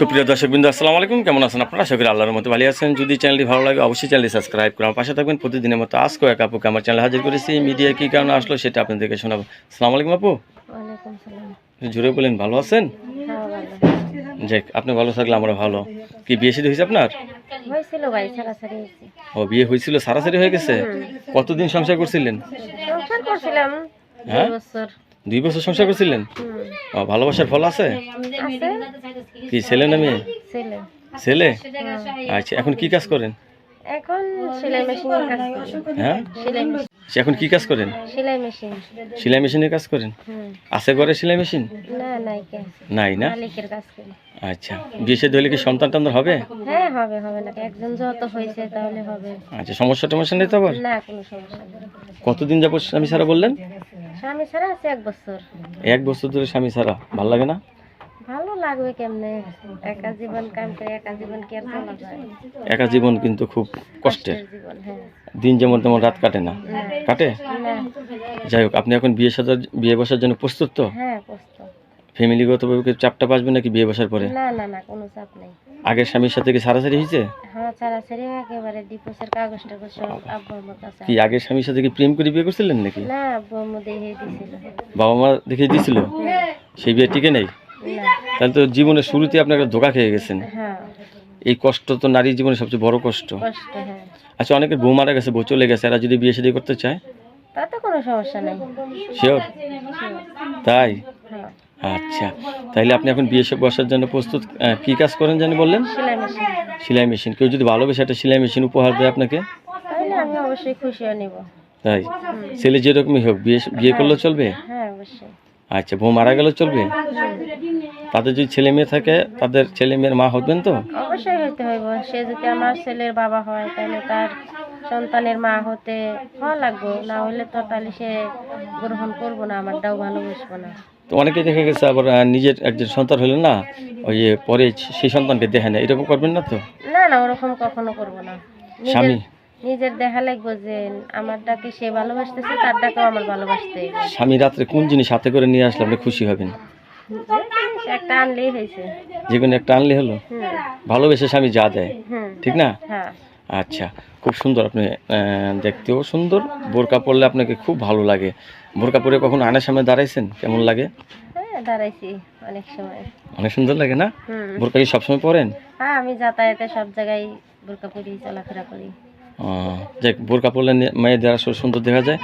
সুপ্রিয় দর্শক বিন্দু আসসালামু আলাইকুম। কেমন আছেন আপনারা? আশা করি আল্লাহর মতো ভালো আছেন। যদি চ্যানেলটি ভালো লাগে অবশ্যই চ্যানেলটি সাবস্ক্রাইব করে আমার পাশে থাকবেন। প্রতিদিনের মতো আজকেও এক আপুকে আমার চ্যানেল হাজির করেছি। মিডিয়া কী কারণে আসলো সেটা আপনাদেরকে শোনাবো। আসসালামু আলাইকুম আপু। জুড়ে বলেন ভালো আছেন? যাক আপনি ভালো থাকলে আমরা ভালো। কি বিয়ে শাদী হয়েছে আপনার? ও বিয়ে হয়েছিল সারাসারি হয়ে গেছে? কতদিন সংসার করছিলেন? সংসার করছিলাম হ্যাঁ? দুই বছর সংসার করছিলেন? ও, ভালোবাসার ফল আছে? কি ছেলে না মেয়ে? ছেলে। ছেলে। আচ্ছা এখন কি কাজ করেন? এখন সেলাই মেশিনের কাজ করি। হ্যাঁ? সেলাই মেশিন। আচ্ছা, এখন কি কাজ করেন? সেলাই মেশিন। সেলাই মেশিনের কাজ করেন? আছে ঘরে সেলাই মেশিন? না নাই কে নাই না? মালিকের কাজ করি। আচ্ছা বিয়ে শাদী হলে কি সন্তান টন্তান হবে? হ্যাঁ হবে হবে না। একজন যত হয়েছে তাহলে হবে। আচ্ছা সমস্যা টমস্যা নেই তো আবার? না কোনো সমস্যা নেই। কতদিন যাবত স্বামী ছাড়া বললেন? স্বামী ছাড়া আছে এক বছর। এক বছর ধরে স্বামী ছাড়া ভালো লাগে না? ভালো লাগবে কেমনে? একা জীবন কাম করে একা জীবন কি আর চলা যায়? একা জীবন কিন্তু খুব কষ্টের। হ্যাঁ। দিন যেমন তেমন রাত কাটে না। না কাটে? যাই হোক আপনি এখন বিয়ে সাজার বিয়ে বসার জন্য প্রস্তুত তো? হ্যাঁ ফ্যামিলিগতভাবে কি চাপটা বাসবে নাকি বিয়ে বসার পরে? না না না কোনো চাপ নেই। আগের স্বামীর সাথে কি সারাসারি হয়েছে? হ্যাঁ ছাড়াছাড়ি একেবারে ডিপোসের কাগজ টাগজ সব আব্বু আম্মুর কাছে কি আগের স্বামীর সাথে কি প্রেম করে বিয়ে করছিলেন নাকি? না আব্বু আম্মু দেখে দিছিল। বাবা মা দেখে দিয়েছিল সেই বিয়ে টিকে নেই? তাহলে তো জীবনের শুরুতে আপনি একটা ধোকা খেয়ে গেছেন। হ্যাঁ। এই কষ্ট তো নারীর জীবনে সবচেয়ে বড় কষ্ট। কষ্ট হ্যাঁ। আচ্ছা অনেকের বউ মারা গেছে বউ চলে গেছে এরা যদি বিয়ে শাদী করতে চায়? তাতে কোনো সমস্যা নেই। শিওর তাই? হ্যাঁ। আচ্ছা তাইলে আপনি এখন বিয়ে বসার জন্য প্রস্তুত কি কাজ করেন জানি বললেন? সেলাই মেশিন। কেউ যদি ভালোবেসে একটা সেলাই মেশিন উপহার দেয় আপনাকে? আমি অবশ্যই খুশিও নিব। তাই? ছেলে যেরকমই হোক বিয়ে বিয়ে করলেও চলবে? হ্যাঁ আচ্ছা বউ মারা গেলেও চলবে? তাদের যদি ছেলে মেয়ে থাকে তাদের ছেলে মেয়ের মা হবেন তো? অবশ্যই হইব। সে যদি আমার ছেলের বাবা হয় তাহলে তার সন্তানের মা হতে হওয়া লাগবো না হলে তো তাহলে সে গ্রহণ করব না আমারটাও ভালোবাসবো না। তো অনেকে দেখা গেছে আবার নিজের একজন সন্তান হলে না ওই যে পরে সেই সন্তানকে দেখে না এরকম করবেন না তো? না না ওরকম কখনো করব না। স্বামী? নিজের দেখা লাগবো যে আমারটাকে সে ভালোবাসতেছে তারটাকেও আমার ভালোবাসতে স্বামী রাত্রে কোন জিনিস হাতে করে নিয়ে আসলে আপনি খুশি হবেন? একটা আনলেই হয়েছে। যে কোনো একটা আনলে হলো? ভালোবেসে স্বামী যা দেয়। ঠিক না? হ্যাঁ। আচ্ছা খুব সুন্দর আপনি দেখতেও সুন্দর। বোরকা পরলে আপনাকে খুব ভালো লাগে। বোরকা পরে কখন আনার সামনে দাঁড়াইছেন? কেমন লাগে? হ্যাঁ দাঁড়াইছি অনেক সময়। অনেক সুন্দর লাগে না? বোরকা কি সবসময় পরেন? হ্যাঁ আমি যাতায়াতে সব জায়গায় বোরকা পরি চলাফেরা করি। যাক বোরকা পরলে মেয়েদের আসলে সুন্দর দেখা যায়।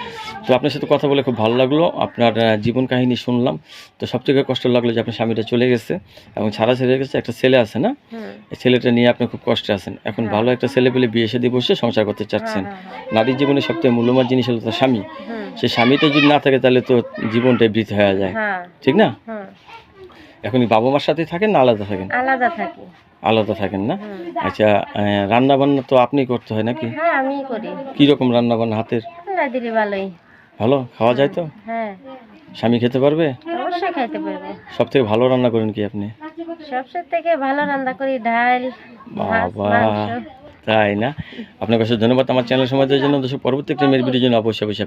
তো আপনার সাথে কথা বলে খুব ভালো লাগল। আপনার জীবন কাহিনী শুনলাম। তো সবথেকে কষ্ট লাগল যে আপনার স্বামীটা চলে গেছে এবং ছাড়া ছেড়ে গেছে। একটা ছেলে আছে না? এই ছেলেটা নিয়ে আপনি খুব কষ্টে আছেন। এখন ভালো একটা ছেলে পেলে বিয়ে সাথে বসে সংসার করতে চাচ্ছেন। হ্যাঁ, হ্যাঁ, নারীর জীবনে সবথেকে মূল্যবান জিনিস হলো তার স্বামী। সেই স্বামীটা যদি না থাকে তাহলে তো জীবনটাই বৃথ হয়ে যায়। হ্যাঁ। ঠিক না? এখন বাবা মার সাথে থাকেন না আলাদা থাকেন? আলাদা থাকি। আলাদা থাকেন না? আচ্ছা রান্না বান্না তো আপনি করতে হয় নাকি? হ্যাঁ করি। কি রকম রান্না বান্না হাতের দিলি ভালোই। ভালো? খাওয়া যায় তো? হ্যাঁ। স্বামী খেতে পারবে? অবশ্যই খাইতে পারব। সব থেকে ভালো রান্না করেন কি আপনি? সবচেয়ে থেকে ভালো রান্না করি ডাল বাবা তাই না? আপনার কাছে ধন্যবাদ। আমার চ্যানেল সমাজের জন্য দর্শক পরবর্তী একটা মেয়ের ভিডিওর জন্য অবশ্যই অবশ্যই।